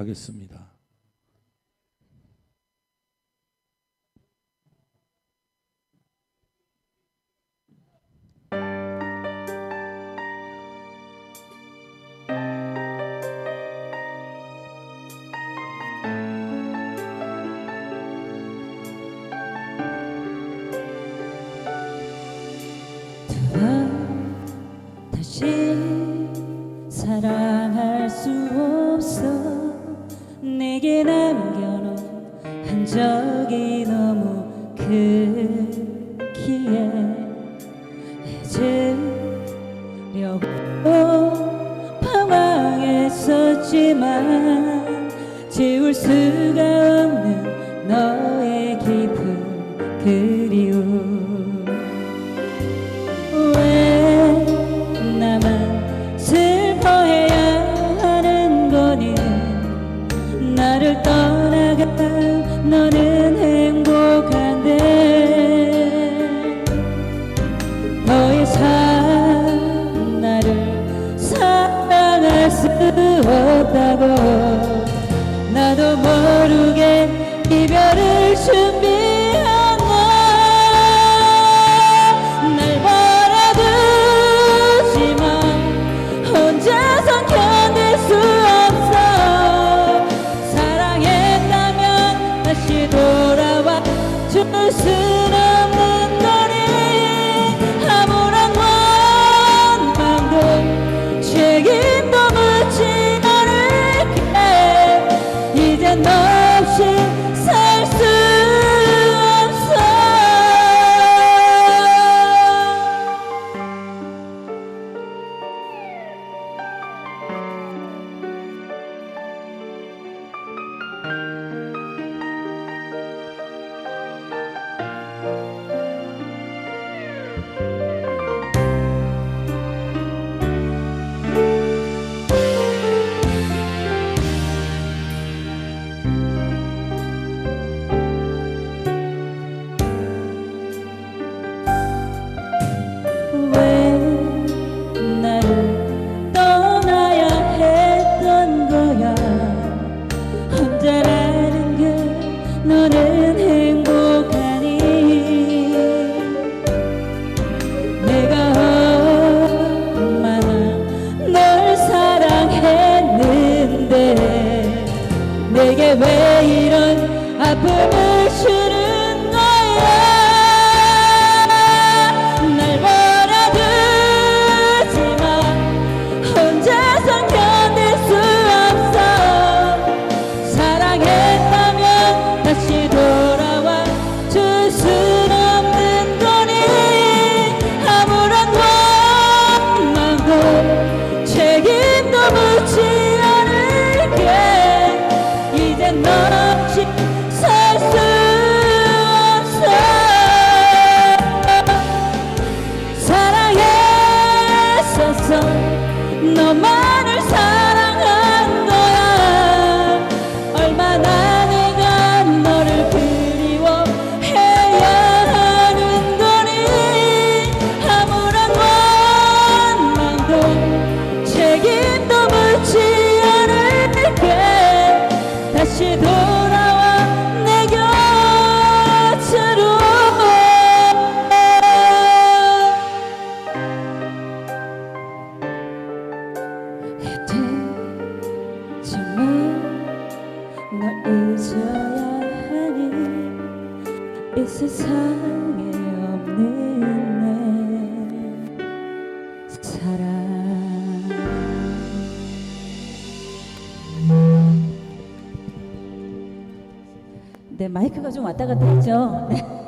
하겠습니다. 다시 사랑 흔적이 너무 크기에 잊으려고 방황했었지만 지울 수가 없는 너의 깊은 그리움. 너는 행복한데 너의 삶 나를 사랑할 수 없다고 나도 모르게 이별을 준비 한없이 살 내게 왜 이런 아픔을 주 세상에 없는 내 사랑. 네 마이크가 좀 왔다 갔다 했죠? 네.